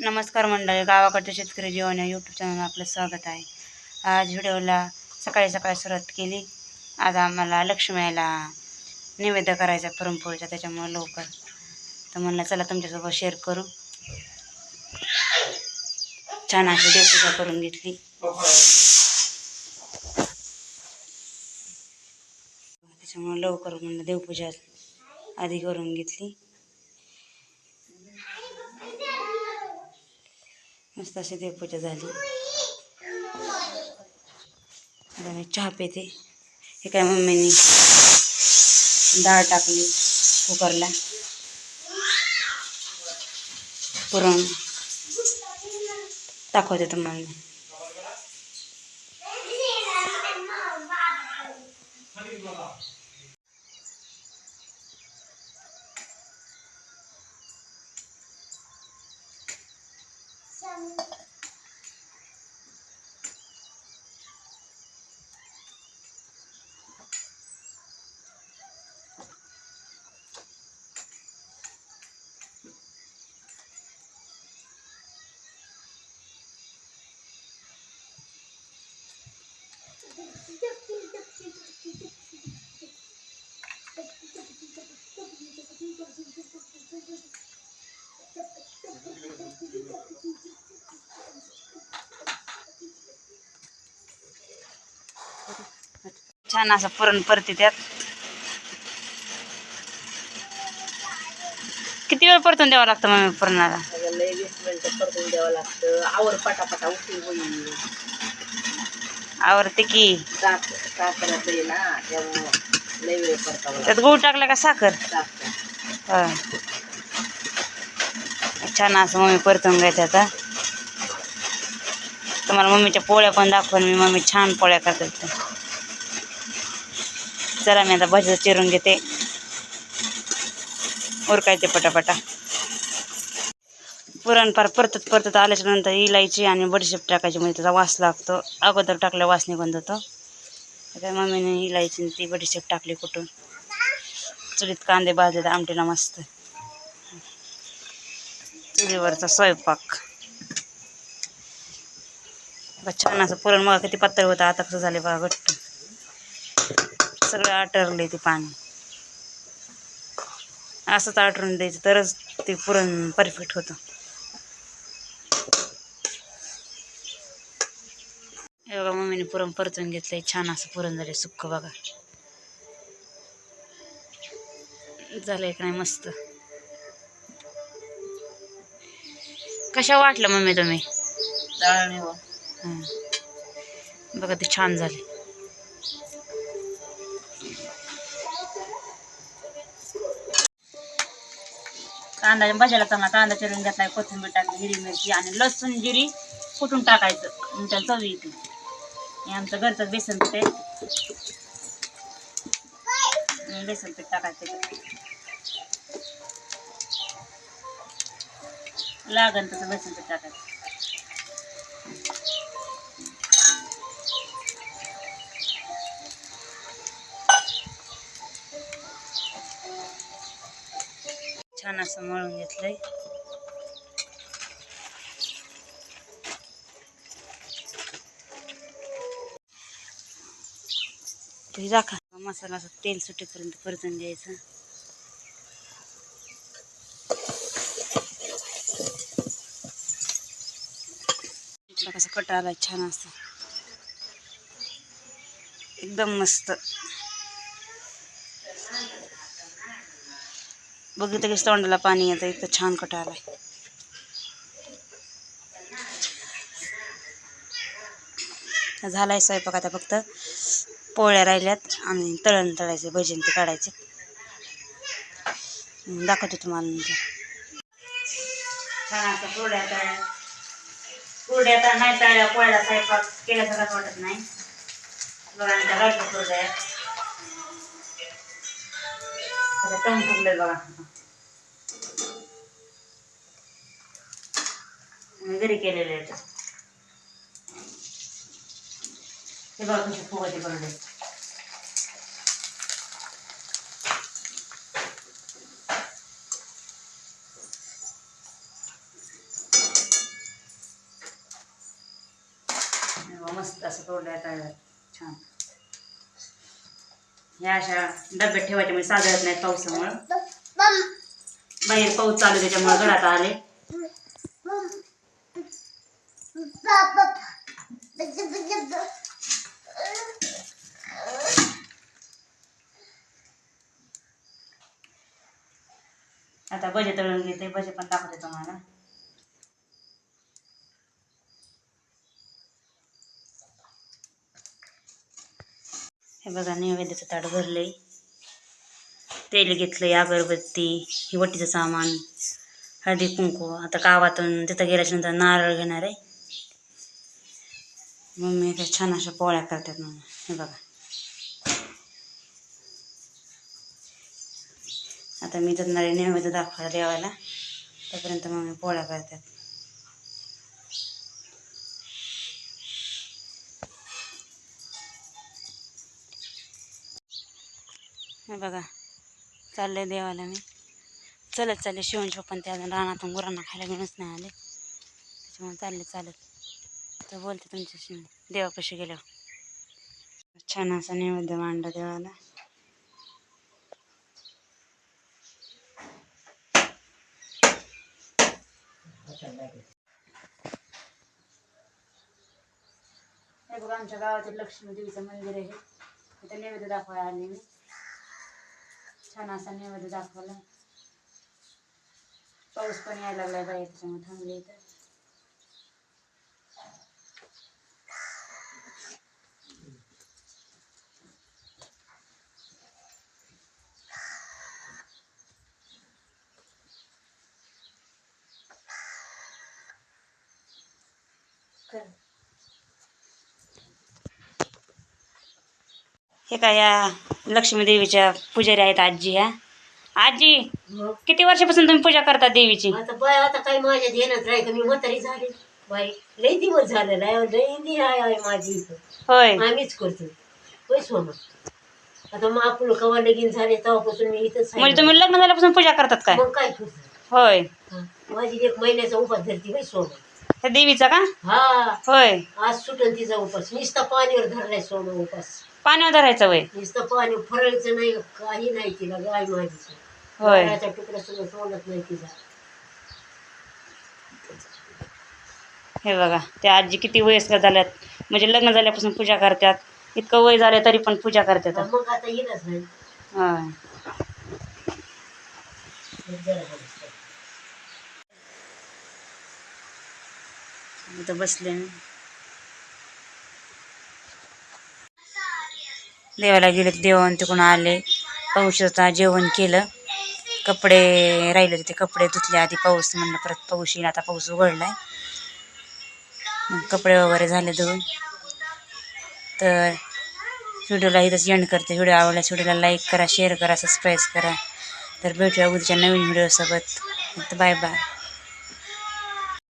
नमस्कार मंडळी गावाकडच्या शेतकरी जीवन या यूट्यूब चॅनल आपलं स्वागत आहे. आज व्हिडिओला सकाळी सकाळी सुरुवात केली. आज आम्हाला लक्ष्मीला निवेद्य करायचा पुरणपोळीचा त्याच्यामुळे लवकर. तर म्हणलं चला तुमच्यासोबत शेअर करू. छान अशी देवपूजा करून घेतली. त्याच्यामुळे लवकर म्हणलं देवपूजा आधी करून घेतली. मस्त अशी देवपूजा झाली. आता मी चहा पिते. हे काय मम्मीने डाळ टाकली कुकरला. पुरण. दाखवते तुम्हाला. मी. छान असं पुरण परती त्यात. किती वेळ परतून द्यावं लागतं मम्मी पुरणाला? परतून द्यावं लागतं आवर पटापटा उशीर होईल. आवडते की. त्यात गूळ टाकला का साखर? हा. छान असं मम्मी परतून घ्यायचं आता. तुम्हाला मम्मीच्या पोळ्या पण दाखवून मी मम्मी छान पोळ्या करतात चला मी आता भजी चिरून घेते उरकायचे पटापटा पुरणफार परतत परतत आल्याच्यानंतर इलायची आणि बडीशेप टाकायची म्हणजे त्याचा वास लागतो अगोदर टाकल्या वास निघून जातो काय मम्मीने इलायची ती बडीशेप टाकली कुठून चुलीत कांदे भाजले आमटीला मस्त चुलीवरचा स्वयंपाक छान असं पुरण मग किती पातळ होतं आता कसं झाले बघा घट्ट. सगळं आटरले ते पाणी. असंच आटरून द्यायचं तरच ते पुरण परफेक्ट होतं. हे बघा मम्मीने पुरण परतून घेतलंय छान असं पुरण झाले सुक्क बघा. झालंय का नाही मस्त. कशा वाटलं मम्मी तुम्ही? बघा ते छान झाले. कांदा भाज्याला चांगला कांदा चिरून घेतला कोथिंबीर टाकली हिरवी मिरची आणि लसूण जिरी कुठून टाकायचं? मग त्याला येते. हे आमचं घरचं बेसन पीठ आहे. बेसन पीठ टाकायचं लागन तसं बेसन पीठ टाकायचं. छान असं मळून घेतलंय. राखा दाखा मसाला असं तेल सुटेपर्यंत परतून द्यायचं कसं कटाला छान असं. एकदम मस्त. बघितलं की तोंडाला पाणी येतं इतकं छान कटा आलाय. झालाय स्वयंपाक आता फक्त. पोळ्या राहिल्यात आणि तळण तळायचे भजन ते काढायचे. दाखवतो तुम्हाला नंतर. छान असं पोळ्या तळ्या. कुरड्या तर नाही तळल्या पोळ्याला स्वयंपाक केल्यासारखाच वाटत नाही. बघा आणि त्या राजू कुरड्या आता टम फुगले बघा. वगैरे घरी केलेलं आहे हे बघा कशी फुगाचे बनले मस्त असं तोडलं तयार छान. ह्या अशा डब्यात ठेवायच्या म्हणजे साजरत नाहीत पावसामुळं. बाहेर पाऊस चालू त्याच्यामुळे घरात आले. आता भजे तळून घेते भजे पण दाखवते तुम्हाला. हे बघा नैवेद्याचं ताट भरलंय. तेल घेतलंय अगरबत्ती हिवटीचं सामान हळदी कुंकू. आता गावातून तिथं गेल्याच्यानंतर नारळ घेणार आहे. मम्मी त्या छान अशा पोळ्या करतात मग हे बघा. आता मी तर आहे नैवेद्य दाखवायला देवाला. तोपर्यंत मम्मी पोळ्या करतात. हे बघा. चाललंय देवाला मी. चलत चालले शिवण पण त्या रानातून गुरांना खायला घेऊनच नाही आले. त्याच्यामुळे चालले चालत. तर बोलते तुमच्याशी. देवा कशी गेल्या छान असा नैवेद्य मांडला देवाला. हे बघा आमच्या गावातील लक्ष्मी देवीचं मंदिर आहे तिथं नैवेद्य दाखवायला आले मी. छान असा नैवेद्य दाखवला. पाऊस पण यायला लागलाय बाहेर त्याच्यामुळे थांबले इथं कर. हे काय या लक्ष्मी देवीच्या पुजारी आहेत आजी ह्या आजी मग किती वर्षापासून तुम्ही पूजा करता देवीची? आता बाय आता काय माझ्या ध्यानात राही का? मी म्हातारी झाली. बाई लई दिवस झालेला आहे लई दी आहे आहे माझी इथं. होय. आम्हीच करतो. होय सोमा? आता मग आपण कवा लगीन झाले तेव्हापासून मी इथंच आहे. म्हणजे तुम्ही लग्न झाल्यापासून पूजा करतात काय? मग काय करतो होय. हा. माझी एक महिन्याचा उपास धरती होय सोमा? त्या देवीचा का? हा. होय. आज सुटन तिचा उपास. नुसता पाणीवर धरलाय सोमा उपास. पाण्यावर धरायचं वय. नुसतं पाणी फरळचं नाही काही नाही तिला गाय माझी होय. नारळाचा तुकडा सुद्धा सोडत नाही तिचा हे बघा त्या आजी किती वयस्कर झाल्यात. म्हणजे लग्न झाल्यापासून पूजा करतात. इतकं वय झालं तरी पण पूजा करतात. मग आता येईलच नाही होय. जरा जरा. इथं बसले मी. देवाला गेले देवान तिकडून आले. पाऊसाचा जेवण केलं. कपडे राहिले होते कपडे धुतले आधी पाऊस म्हणलं परत पाऊस येईल आता पाऊस उघडलाय. आहे कपडे वगैरे झाले धुवून. तर व्हिडिओला इथंच एंड करते. व्हिडिओ आवडल्यास व्हिडिओला लाईक करा शेअर करा सबस्क्राईब करा. तर भेटूया उद्याच्या नवीन व्हिडिओसोबत. Bye bye.